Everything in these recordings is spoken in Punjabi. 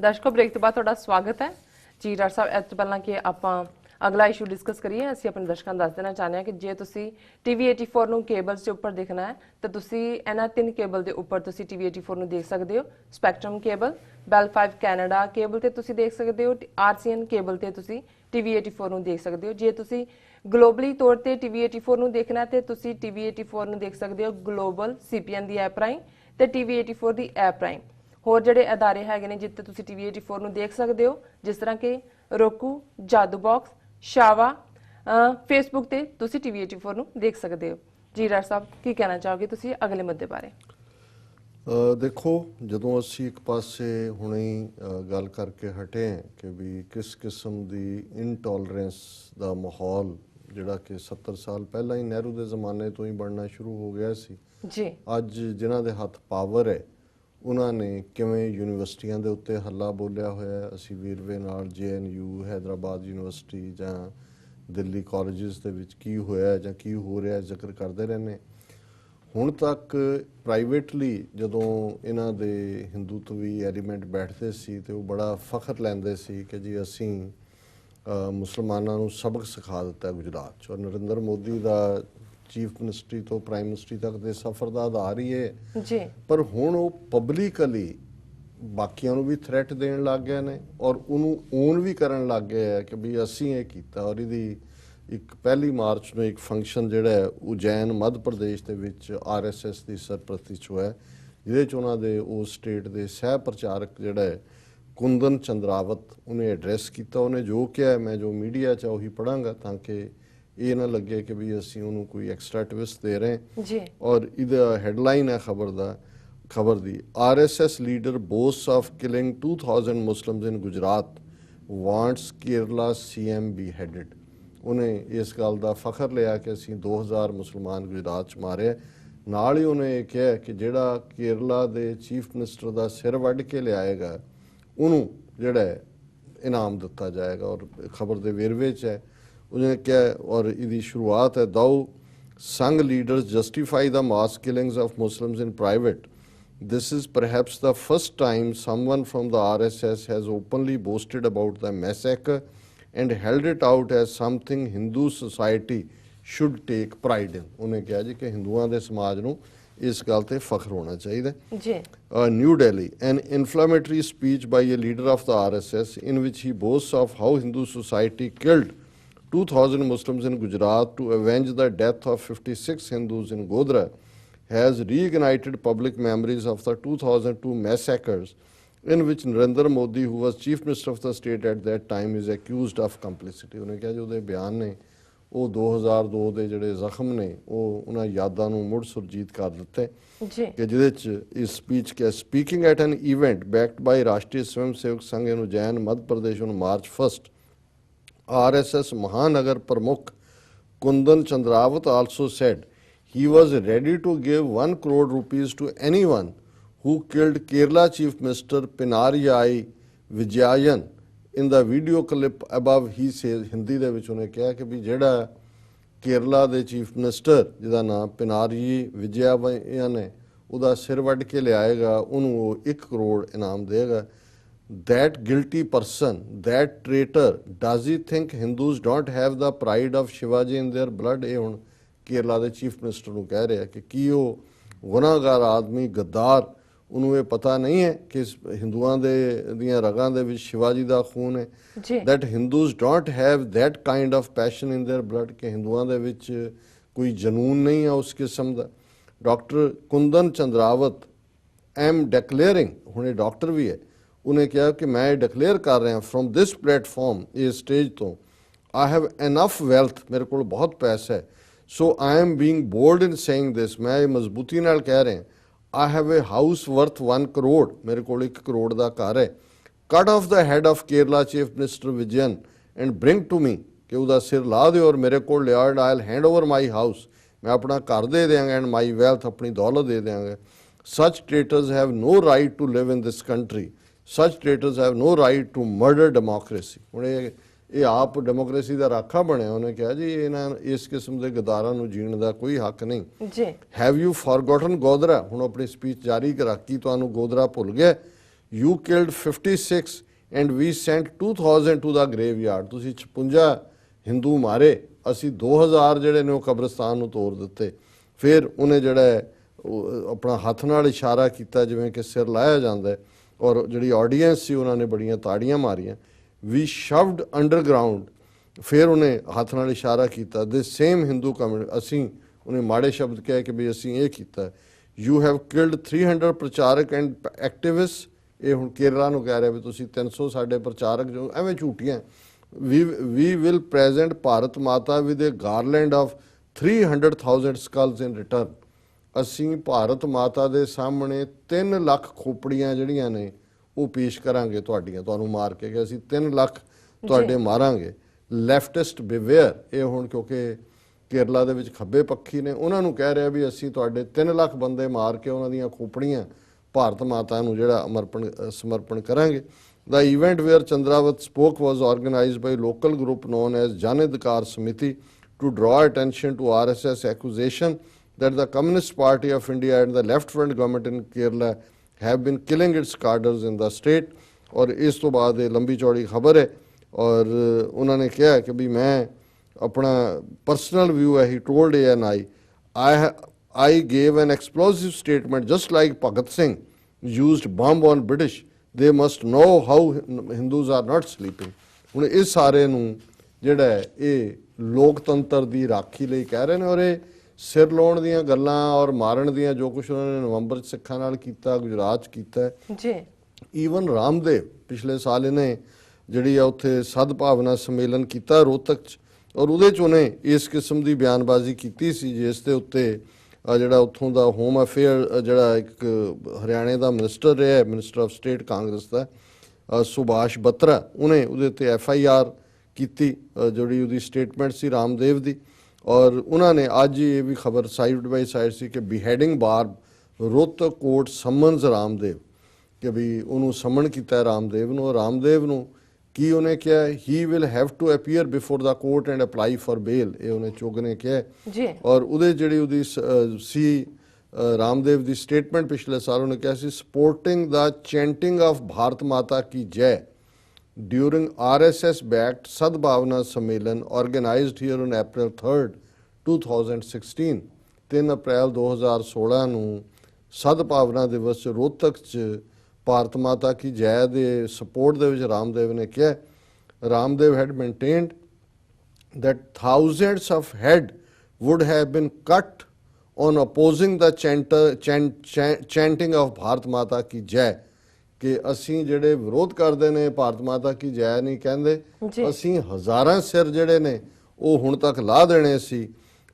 ਦਰਸ਼ਕੋ, ਬ੍ਰੇਕ ਤੋਂ ਬਾਅਦ ਤੁਹਾਡਾ ਸਵਾਗਤ ਹੈ। ਜੀ, ਡਾਕਟਰ ਸਾਹਿਬ, ਇਸ ਤੋਂ ਪਹਿਲਾਂ ਕਿ ਆਪਾਂ ਅਗਲਾ ਇਸ਼ੂ ਡਿਸਕਸ ਕਰੀਏ, ਅਸੀਂ ਆਪਣੇ ਦਰਸ਼ਕਾਂ ਨੂੰ ਦੱਸ ਦੇਣਾ ਚਾਹੁੰਦੇ ਹਾਂ ਕਿ ਜੇ ਤੁਸੀਂ TV 84 ਨੂੰ ਕੇਬਲਸ ਦੇ ਉੱਪਰ ਦੇਖਣਾ ਹੈ, ਤਾਂ ਤੁਸੀਂ ਇਹਨਾਂ ਤਿੰਨ ਕੇਬਲ ਦੇ ਉੱਪਰ ਤੁਸੀਂ TV 84 ਨੂੰ ਦੇਖ ਸਕਦੇ ਹੋ। Spectrum cable Bell 5 Canada cable ਤੇ ਤੁਸੀਂ ਦੇਖ ਸਕਦੇ ਹੋ RCN ਕੇਬਲ ਤੇ ਤੁਸੀਂ TV 84 ਨੂੰ ਦੇਖ ਸਕਦੇ ਹੋ। ਜੇ ਤੁਸੀਂ ਗਲੋਬਲੀ ਤੌਰ ਤੇ TV 84 ਨੂੰ ਦੇਖਣਾ ਹੈ, ਤੇ ਤੁਸੀਂ TV 84 ਨੂੰ ਦੇਖ ਸਕਦੇ ਹੋ ਗਲੋਬਲ CPN ਦੀ ਐਪ ਰਾਹੀਂ ਤੇ TV 84 ਦੀ ਐਪ ਰਾਹੀਂ। ਹੋਰ ਜਿਹੜੇ ਅਦਾਰੇ ਹੈਗੇ ਨੇ ਜਿੱਥੇ ਤੁਸੀਂ TV 84 ਨੂੰ ਦੇਖ ਸਕਦੇ ਹੋ ਜਿਸ ਤਰ੍ਹਾਂ ਕਿ roku ਜਾਦੂ ਬਾਕਸ ਸ਼ਾਵਾ ਫੇਸਬੁੱਕ ਤੇ ਤੁਸੀਂ TV 84 ਨੂੰ ਦੇਖ ਸਕਦੇ ਹੋ। ਜੀ ਡਾਕਟਰ ਸਾਹਿਬ ਕੀ ਕਹਿਣਾ ਚਾਹੋਗੇ ਤੁਸੀਂ ਅਗਲੇ ਮੁੱਦੇ ਬਾਰੇ? ਦੇਖੋ ਜਦੋਂ ਅਸੀਂ ਇੱਕ ਪਾਸੇ ਹੁਣੇ ਗੱਲ ਕਰਕੇ ਹਟੇ ਹਾਂ ਕਿ ਵੀ ਕਿਸ ਕਿਸਮ ਦੀ ਇਨਟੋਲਰੈਂਸ ਦਾ ਮਾਹੌਲ ਜਿਹੜਾ ਕਿ 70 ਸਾਲ ਪਹਿਲਾਂ ਹੀ ਨਹਿਰੂ ਦੇ ਜ਼ਮਾਨੇ ਤੋਂ ਹੀ ਬਣਨਾ ਸ਼ੁਰੂ ਹੋ ਗਿਆ ਸੀ ਜੀ। ਅੱਜ ਜਿਨ੍ਹਾਂ ਦੇ ਹੱਥ ਪਾਵਰ ਹੈ ਉਹਨਾਂ ਨੇ ਕਿਵੇਂ ਯੂਨੀਵਰਸਿਟੀਆਂ ਦੇ ਉੱਤੇ ਹੱਲਾ ਬੋਲਿਆ ਹੋਇਆ ਅਸੀਂ ਵੀਰਵੇ ਨਾਲ ਜੇਐਨਯੂ ਹੈਦਰਾਬਾਦ ਯੂਨੀਵਰਸਿਟੀ ਜਾਂ ਦਿੱਲੀ ਕਾਲਜਸ ਦੇ ਵਿੱਚ ਕੀ ਹੋਇਆ ਜਾਂ ਕੀ ਹੋ ਰਿਹਾ ਜ਼ਿਕਰ ਕਰਦੇ ਰਹਿੰਦੇ ਹੁਣ ਤੱਕ ਪ੍ਰਾਈਵੇਟਲੀ ਜਦੋਂ ਇਹਨਾਂ ਦੇ ਹਿੰਦੂਤਵੀ ਐਲੀਮੈਂਟ ਬੈਠਦੇ ਸੀ ਤੇ ਉਹ ਬੜਾ ਫਖਰ ਲੈਂਦੇ ਸੀ ਕਿ ਜੀ ਅਸੀਂ ਮੁਸਲਮਾਨਾਂ ਨੂੰ ਸਬਕ ਸਿਖਾ ਦਿੱਤਾ ਗੁਜਰਾਤ 'ਚ ਔਰ ਨਰਿੰਦਰ ਮੋਦੀ ਦਾ ਚੀਫ ਮਿਨਿਸਟਰੀ ਤੋਂ ਪ੍ਰਾਈਮ ਮਿਨਿਸਟਰੀ ਤੱਕ ਦੇ ਸਫ਼ਰ ਦਾ ਆਧਾਰ ਹੀ ਇਹ ਜੀ। ਪਰ ਹੁਣ ਉਹ ਪਬਲਿਕਲੀ ਬਾਕੀਆਂ ਨੂੰ ਵੀ ਥ੍ਰੈਟ ਦੇਣ ਲੱਗ ਗਏ ਨੇ ਔਰ ਉਹਨੂੰ ਓਨ ਵੀ ਕਰਨ ਲੱਗ ਗਏ ਆ ਕਿ ਵੀ ਅਸੀਂ ਇਹ ਕੀਤਾ ਔਰ ਇਹਦੀ ਇੱਕ ਪਹਿਲੀ ਮਾਰਚ ਨੂੰ ਇੱਕ ਫੰਕਸ਼ਨ ਜਿਹੜਾ ਹੈ ਉਜੈਨ ਮੱਧ ਪ੍ਰਦੇਸ਼ ਦੇ ਵਿੱਚ ਆਰਐਸਐਸ ਦੀ ਸਰਪ੍ਰਸਤੀ 'ਚ ਹੋਇਆ ਹੈ, ਜਿਹਦੇ 'ਚ ਉਹਨਾਂ ਦੇ ਉਸ ਸਟੇਟ ਦੇ ਸਹਿ ਪ੍ਰਚਾਰਕ ਜਿਹੜਾ ਹੈ ਕੁੰਦਨ ਚੰਦਰਾਵਤ ਉਹਨੇ ਐਡਰੈਸ ਕੀਤਾ ਉਹਨੇ ਜੋ ਕਿਹਾ ਹੈ, ਮੈਂ ਜੋ ਮੀਡੀਆ 'ਚ ਉਹੀ ਪੜਾਂਗਾ ਤਾਂ ਕਿ ਇਹ ਨਾ ਲੱਗੇ ਕਿ ਵੀ ਅਸੀਂ ਉਹਨੂੰ ਕੋਈ ਐਕਸਟਰਾ ਟਵਿਸਟ ਦੇ ਰਹੇ ਹਾਂ। ਜੀ। ਔਰ ਇਹਦਾ ਹੈਡਲਾਈਨ ਹੈ ਖਬਰ ਦਾ ਖਬਰ ਦੀ RSS leader boasts of killing 2000 Muslims in Gujarat wants Kerala CM beheaded ਉਹਨੇ ਇਸ ਗੱਲ ਦਾ ਫਖਰ ਲਿਆ ਕਿ ਅਸੀਂ 2000 ਮੁਸਲਮਾਨ ਗੁਜਰਾਤ ਚ ਮਾਰੇ। ਨਾਲ ਹੀ ਉਹਨੇ ਇਹ ਕਿਹਾ ਕਿ ਜਿਹੜਾ ਕੇਰਲਾ ਦੇ ਚੀਫ ਮਿਨਿਸਟਰ ਦਾ ਸਿਰ ਵੱਢ ਕੇ ਲਿਆਏਗਾ ਉਹਨੂੰ ਜਿਹੜਾ ਇਨਾਮ ਦਿੱਤਾ ਜਾਏਗਾ ਔਰ ਖਬਰ ਦੇ ਵੇਰਵੇ ਚ ਹੈ। ਉਹਨੇ ਕਿਹਾ ਔਰ ਇਹਦੀ ਸ਼ੁਰੂਆਤ ਹੈ Dau Sangh leaders justify the mass killings of Muslims in private. This is perhaps the first time someone from the RSS has openly boasted about the massacre and held it out as something Hindu society should take pride in. ਉਹਨੇ ਕਿਹਾ ਜੀ ਕਿ ਹਿੰਦੂਆਂ ਦੇ ਸਮਾਜ ਨੂੰ ਇਸ ਗੱਲ ਤੇ ਫਖਰ ਹੋਣਾ ਚਾਹੀਦਾ ਹੈ ਜੀ uh, New Delhi, an inflammatory speech by a leader of the RSS in which he boasts of how Hindu society killed 2000 Muslims in Gujarat to avenge the death of 56 Hindus in Godra has reignited public memories of the 2002 massacres in which Narendra Modi, who was chief minister of the state at that time, is accused of complicity. ਉਹਨੇ ਕਿਹਾ ਜੋ ਉਹਦੇ ਬਿਆਨ ਨੇ ਉਹ 2002 ਦੇ ਜਿਹੜੇ ਜ਼ਖਮ ਨੇ ਉਹ ਉਹਨਾਂ ਯਾਦਾਂ ਨੂੰ ਮੁੜ ਸੁਰਜੀਤ ਕਰ ਦਿੱਤੇ ਜੀ ਕਿ ਜਿਹਦੇ ਚ ਇਸ speech K speaking at an event backed by Rashtriya Swayam Sevak Sangh in Ujjain Madhya Pradesh on March 1st RSS Mahanagar Pramukh Kundan Chandrawat also said he was ready to give 1 crore rupees to anyone who killed Kerala Chief Minister Pinarayi Vijayan. In the video clip above he says Hindi ਦੇ ਵਿੱਚ ਉਹਨੇ ਕਿਹਾ ਕਿ ਵੀ ਜਿਹੜਾ ਕੇਰਲਾ ਦੇ ਚੀਫ ਮਿਨਿਸਟਰ ਜਿਹਦਾ ਨਾਮ ਪਿਨਾਰੀ ਵਿਜਯਾ ਨੇ ਉਹਦਾ ਸਿਰ ਵੱਢ ਕੇ ਲਿਆਏਗਾ ਉਹਨੂੰ ਉਹ 1 ਕਰੋੜ ਇਨਾਮ ਦੇਗਾ that guilty person, that traitor, does he think Hindus don't have the pride of Shivaji in their blood? ਇਹ ਹੁਣ ਕੇਰਲਾ ਦੇ ਚੀਫ ਮਿਨਿਸਟਰ ਨੂੰ ਕਹਿ ਰਿਹਾ ਕਿ ਕੀ ਉਹ ਗੁਨਾਹਗਾਰ ਆਦਮੀ ਗੱਦਾਰ ਉਹਨੂੰ ਇਹ ਪਤਾ ਨਹੀਂ ਹੈ ਕਿ ਹਿੰਦੂਆਂ ਦੇ ਦੀਆਂ ਰਗਾਂ ਦੇ ਵਿੱਚ ਸ਼ਿਵਾਜੀ ਦਾ ਖੂਨ ਹੈ that Hindus don't have that kind of passion in their blood ਕਿ ਹਿੰਦੂਆਂ ਦੇ ਵਿੱਚ ਕੋਈ ਜਨੂਨ ਨਹੀਂ ਹੈ ਉਸ ਕਿਸਮ ਦਾ ਡਾਕਟਰ ਕੁੰਦਨ ਚੰਦਰਾਵਤ ਐਮ ਡਿਕਲੇਅਰਿੰਗ ਹੁਣੇ ਡਾਕਟਰ ਵੀ ਹੈ ਉਹਨੇ ਕਿਹਾ ਕਿ ਮੈਂ ਡਿਕਲੇਅਰ ਕਰ ਰਿਹਾ ਫਰੋਮ ਦਿਸ ਪਲੇਟਫਾਰਮ ਇਸ ਸਟੇਜ ਤੋਂ। ਆਈ ਹੈਵ ਐਨਫ ਵੈਲਥ ਮੇਰੇ ਕੋਲ ਬਹੁਤ ਪੈਸਾ ਹੈ। So I am being bold in saying this ਮੈਂ ਇਹ ਮਜ਼ਬੂਤੀ ਨਾਲ ਕਹਿ ਰਿਹਾ। I have a house worth 1 crore ਮੇਰੇ ਕੋਲ 1 ਕਰੋੜ ਦਾ ਘਰ ਹੈ। Cut off the head of Kerala chief minister Vijayan and bring to me ਕਿ ਉਹਦਾ ਸਿਰ ਲਾ ਦਿਓ ਔਰ ਮੇਰੇ ਕੋਲ ਲਿਆ I'll hand over my house ਮੈਂ ਆਪਣਾ ਘਰ ਦੇ ਦਿਆਂਗਾ ਐਂਡ ਮਾਈ ਵੈਲਥ ਆਪਣੀ ਦੌਲਤ ਦੇ ਦਿਆਂਗਾ। Such traitors have no right to live in this country such traitors have no right to murder democracy. ਹੁਣ ਇਹ ਇਹ ਆਪ ਡੈਮੋਕ੍ਰੇਸੀ ਦਾ ਰਾਖਾ ਬਣਿਆ ਉਹਨੇ ਕਿਹਾ ਜੀ ਇਹਨਾਂ ਇਸ ਕਿਸਮ ਦੇ ਗਦਾਰਾਂ ਨੂੰ ਜੀਣ ਦਾ ਕੋਈ ਹੱਕ ਨਹੀਂ। ਜੀ। ਹੈਵ ਯੂ ਫੋਰਗੋਟਨ ਗੋਦਰਾ ਹੁਣ ਆਪਣੀ ਸਪੀਚ ਜਾਰੀ ਰੱਖੀ ਤੁਹਾਨੂੰ ਗੋਦਰਾ ਭੁੱਲ ਗਿਆ। You killed 56 and we sent 2000 to the graveyard ਤੁਸੀਂ 56 ਹਿੰਦੂ ਮਾਰੇ ਅਸੀਂ 2000 ਜਿਹੜੇ ਨੇ ਉਹ ਕਬਰਸਤਾਨ ਨੂੰ ਤੋੜ ਦਿੱਤੇ। ਫਿਰ ਉਹਨੇ ਜਿਹੜਾ ਆਪਣਾ ਹੱਥ ਨਾਲ ਇਸ਼ਾਰਾ ਕੀਤਾ ਜਿਵੇਂ ਕਿ ਸਿਰ ਲਾਇਆ ਜਾਂਦਾ ਹੈ। ਔਰ ਜਿਹੜੀ ਆਡੀਅנס ਸੀ, ਉਹਨਾਂ ਨੇ ਬੜੀਆਂ ਤਾੜੀਆਂ ਮਾਰੀਆਂ। ਵੀ ਸ਼ਵਡ ਅੰਡਰਗਰਾਉਂਡ ਫਿਰ ਉਹਨੇ ਹੱਥ ਨਾਲ ਇਸ਼ਾਰਾ ਕੀਤਾ ਦੇ ਸੇਮ ਹਿੰਦੂ ਕਮਿਊਨਿਟੀ ਅਸੀਂ ਉਹਨੇ ਮਾੜੇ ਸ਼ਬਦ ਕਿਹਾ ਕਿ ਵੀ ਅਸੀਂ ਇਹ ਕੀਤਾ। ਯੂ ਹੈਵ ਕਿਲਡ 300 ਪ੍ਰਚਾਰਕ ਐਂਡ ਐਕਟਿਵਿਸਟ ਇਹ ਹੁਣ ਕੇਰਲਾ ਨੂੰ ਕਹਿ ਰਿਹਾ ਵੀ ਤੁਸੀਂ 300 ਸਾਡੇ ਪ੍ਰਚਾਰਕ ਜੋ ਐਵੇਂ ਝੂਠੀਆਂ। We we will present Bharat Mata with a garland of 300000 skulls in return ਅਸੀਂ ਭਾਰਤ ਮਾਤਾ ਦੇ ਸਾਹਮਣੇ 3 ਲੱਖ ਖੋਪੜੀਆਂ ਜਿਹੜੀਆਂ ਨੇ ਉਹ ਪੇਸ਼ ਕਰਾਂਗੇ ਤੁਹਾਡੀਆਂ। ਤੁਹਾਨੂੰ ਮਾਰ ਕੇ ਕਿ ਅਸੀਂ 3 ਲੱਖ ਤੁਹਾਡੇ ਮਾਰਾਂਗੇ। ਲੈਫਟਿਸਟ ਬਿਵੇਅਰ ਇਹ ਹੁਣ ਕਿਉਂਕਿ ਕੇਰਲਾ ਦੇ ਵਿੱਚ ਖੱਬੇ ਪੱਖੀ ਨੇ ਉਹਨਾਂ ਨੂੰ ਕਹਿ ਰਿਹਾ ਵੀ ਅਸੀਂ ਤੁਹਾਡੇ 3 ਲੱਖ ਬੰਦੇ ਮਾਰ ਕੇ ਉਹਨਾਂ ਦੀਆਂ ਖੋਪੜੀਆਂ ਭਾਰਤ ਮਾਤਾ ਨੂੰ ਜਿਹੜਾ ਅਮਰਪਣ ਸਮਰਪਣ ਕਰਾਂਗੇ। The event where Chandrawat spoke was organised by local group known as Jan Adhikar Samiti to draw attention to RSS accusation that the Communist Party of India and the left front government in Kerala have been killing its cadres in the state ਔਰ ਇਸ ਤੋਂ ਬਾਅਦ ਇਹ ਲੰਬੀ ਚੌੜੀ ਖਬਰ ਹੈ ਔਰ ਉਹਨਾਂ ਨੇ ਕਿਹਾ ਕਿ ਵੀ ਮੈਂ ਆਪਣਾ ਪਰਸਨਲ ਵਿਊ ਹੈ he told an I I I gave an explosive statement just like Bhagat Singh used bomb on British they must know how Hindus are not sleeping ਹੁਣ ਇਸ ਸਾਰੇ ਨੂੰ ਜਿਹੜਾ ਇਹ ਲੋਕਤੰਤਰ ਦੀ ਰਾਖੀ ਲਈ ਕਹਿ ਰਹੇ ਨੇ ਔਰ ਇਹ ਸਿਰ ਲਾਉਣ ਦੀਆਂ ਗੱਲਾਂ ਔਰ ਮਾਰਨ ਦੀਆਂ ਜੋ ਕੁਝ ਉਹਨਾਂ ਨੇ ਨਵੰਬਰ 'ਚ ਸਿੱਖਾਂ ਨਾਲ ਕੀਤਾ ਗੁਜਰਾਤ 'ਚ ਕੀਤਾ ਜੀ। ਈਵਨ ਰਾਮਦੇਵ ਪਿਛਲੇ ਸਾਲ ਇਹਨੇ ਜਿਹੜੀ ਆ ਉੱਥੇ ਸਦਭਾਵਨਾ ਸੰਮੇਲਨ ਕੀਤਾ ਰੋਹਤਕ 'ਚ ਔਰ ਉਹਦੇ 'ਚ ਉਹਨੇ ਇਸ ਕਿਸਮ ਦੀ ਬਿਆਨਬਾਜ਼ੀ ਕੀਤੀ ਸੀ ਜਿਸ ਦੇ ਉੱਤੇ ਜਿਹੜਾ ਉੱਥੋਂ ਦਾ ਹੋਮ ਅਫੇਅਰ ਜਿਹੜਾ ਇੱਕ ਹਰਿਆਣੇ ਦਾ ਮਿਨਿਸਟਰ ਰਿਹਾ ਹੈ ਮਿਨਿਸਟਰ ਆਫ ਸਟੇਟ ਕਾਂਗਰਸ ਦਾ ਸੁਭਾਸ਼ ਬੱਤਰਾ ਉਹਨੇ ਉਹਦੇ ਉੱਤੇ ਐਫ ਆਈ ਆਰ ਕੀਤੀ ਜਿਹੜੀ ਉਹਦੀ ਸਟੇਟਮੈਂਟ ਸੀ ਰਾਮਦੇਵ ਦੀ। ਔਰ ਉਹਨਾਂ ਨੇ ਅੱਜ ਹੀ ਇਹ ਵੀ ਖਬਰ ਸਾਈਡ ਬਾਈ ਸਾਈਡ ਸੀ ਕਿ ਬਿਹੈਡਿੰਗ ਬਾਰ ਰੋਹਤਕ ਕੋਰਟ ਸਮਨਸ ਰਾਮਦੇਵ ਕਿ ਵੀ ਉਹਨੂੰ ਸਮਨ ਕੀਤਾ ਰਾਮਦੇਵ ਨੂੰ। ਰਾਮਦੇਵ ਨੂੰ ਕੀ ਉਹਨੇ ਕਿਹਾ? He will have to appear before the court and apply for bail ਇਹ ਉਹਨੇ ਚੁੱਗ ਨੇ ਕਿਹਾ। ਜੀ। ਔਰ ਉਹਦੇ ਜਿਹੜੀ ਉਹਦੀ ਸ- ਰਾਮਦੇਵ ਦੀ ਸਟੇਟਮੈਂਟ ਪਿਛਲੇ ਸਾਲ ਉਹਨੇ ਕਿਹਾ ਸੀ supporting the chanting of Bharat Mata ਕੀ ਜੈ। During RSS backed Sadbhavana Sammelan organized here on April 3rd 2016 3 ਅਪ੍ਰੈਲ 2016 ਨੂੰ ਸਦਭਾਵਨਾ ਦਿਵਸ 'ਚ ਰੋਹਤਕ 'ਚ ਭਾਰਤ ਮਾਤਾ ਕੀ ਜੈ ਦੇ ਸਪੋਰਟ ਦੇ ਵਿੱਚ ਰਾਮਦੇਵ ਨੇ ਕਿਹਾ Ramdev had maintained that thousands of head would have been cut on opposing the chanter, chant, chant, chanting of Bharat Mata ਕੀ ਜੈ ਕਿ ਅਸੀਂ ਜਿਹੜੇ ਵਿਰੋਧ ਕਰਦੇ ਨੇ ਭਾਰਤ ਮਾਤਾ ਕੀ ਜੈ ਨਹੀਂ ਕਹਿੰਦੇ। ਅਸੀਂ ਹਜ਼ਾਰਾਂ ਸਿਰ ਜਿਹੜੇ ਨੇ ਉਹ ਹੁਣ ਤੱਕ ਲਾ ਦੇਣੇ ਸੀ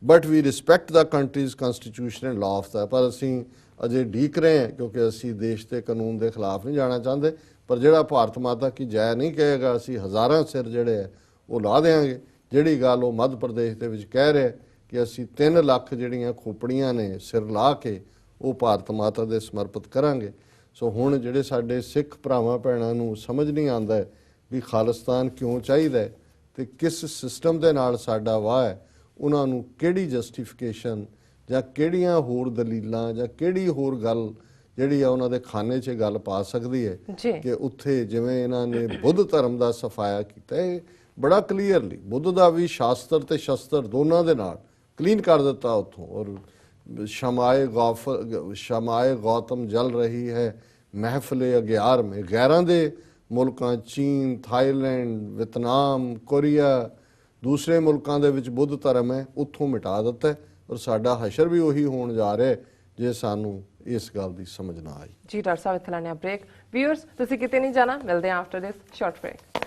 but we respect the country's constitution and law ਦਾ ਪਰ ਅਸੀਂ ਅਜੇ ਢੀਕ ਰਹੇ ਹਾਂ ਕਿਉਂਕਿ ਅਸੀਂ ਦੇਸ਼ ਦੇ ਕਾਨੂੰਨ ਦੇ ਖਿਲਾਫ ਨਹੀਂ ਜਾਣਾ ਚਾਹੁੰਦੇ ਪਰ ਜਿਹੜਾ ਭਾਰਤ ਮਾਤਾ ਕੀ ਜੈ ਨਹੀਂ ਕਹੇਗਾ ਅਸੀਂ ਹਜ਼ਾਰਾਂ ਸਿਰ ਜਿਹੜੇ ਆ ਉਹ ਲਾ ਦੇਾਂਗੇ ਜਿਹੜੀ ਗੱਲ ਉਹ ਮੱਧ ਪ੍ਰਦੇਸ਼ ਦੇ ਵਿੱਚ ਕਹਿ ਰਿਹਾ ਕਿ ਅਸੀਂ 3 ਲੱਖ ਜਿਹੜੀਆਂ ਖੋਪੜੀਆਂ ਨੇ ਸਿਰ ਲਾ ਕੇ ਉਹ ਭਾਰਤ ਮਾਤਾ ਦੇ ਸਮਰਪਿਤ ਕਰਾਂਗੇ ਸੋ ਹੁਣ ਜਿਹੜੇ ਸਾਡੇ ਸਿੱਖ ਭਰਾਵਾਂ ਭੈਣਾਂ ਨੂੰ ਸਮਝ ਨਹੀਂ ਆਉਂਦਾ ਹੈ ਵੀ ਖਾਲਿਸਤਾਨ ਕਿਉਂ ਚਾਹੀਦਾ ਹੈ ਤੇ ਕਿਸ ਸਿਸਟਮ ਦੇ ਨਾਲ ਸਾਡਾ ਵਾਹ ਹੈ ਉਹਨਾਂ ਨੂੰ ਕਿਹੜੀ ਜਸਟੀਫਿਕੇਸ਼ਨ ਜਾਂ ਕਿਹੜੀਆਂ ਹੋਰ ਦਲੀਲਾਂ ਜਾਂ ਕਿਹੜੀ ਹੋਰ ਗੱਲ ਜਿਹੜੀ ਆ ਉਹਨਾਂ ਦੇ ਖਾਨੇ 'ਚ ਗੱਲ ਪਾ ਸਕਦੀ ਹੈ ਕਿ ਉੱਥੇ ਜਿਵੇਂ ਇਹਨਾਂ ਨੇ ਬੁੱਧ ਧਰਮ ਦਾ ਸਫਾਇਆ ਕੀਤਾ ਇਹ ਬੜਾ ਕਲੀਅਰਲੀ ਬੁੱਧ ਦਾ ਵੀ ਸ਼ਾਸਤਰ ਤੇ ਸ਼ਸਤਰ ਦੋਨਾਂ ਦੇ ਨਾਲ ਕਲੀਨ ਕਰ ਦਿੱਤਾ ਉੱਥੋਂ ਔਰ ਸ਼ਮਾਏ ਗੌਫ ਸ਼ਮਾਏ ਗੌਤਮ ਜਲ ਰਹੀ ਹੈ ਮਹਿਫਲੇ ਅਗਿਆਰ ਮੇ। ਗੈਰਾਂ ਦੇ ਮੁਲਕਾਂ ਚੀਨ, ਥਾਈਲੈਂਡ, ਵਿਤਨਾਮ, ਕੋਰੀਆ, ਦੂਸਰੇ ਮੁਲਕਾਂ ਦੇ ਵਿੱਚ ਬੁੱਧ ਧਰਮ ਹੈ, ਉੱਥੋਂ ਮਿਟਾ ਦਿੱਤਾ ਔਰ ਸਾਡਾ ਹਸ਼ਰ ਵੀ ਉਹੀ ਹੋਣ ਜਾ ਰਿਹਾ ਜੇ ਸਾਨੂੰ ਇਸ ਗੱਲ ਦੀ ਸਮਝ ਨਾ ਆਈ। ਜੀ, ਡਾਕਟਰ ਸਾਹਿਬ, ਇੱਥੇ ਲੈਣੇ ਆ ਬ੍ਰੇਕ ਵਿਊਅਰਸ ਤੁਸੀਂ ਕਿਤੇ ਨਹੀਂ ਜਾਣਾ? ਮਿਲਦੇ ਹਾਂ ਆਫਟਰ ਦਿਸ ਸ਼ਾਰਟ ਬ੍ਰੇਕ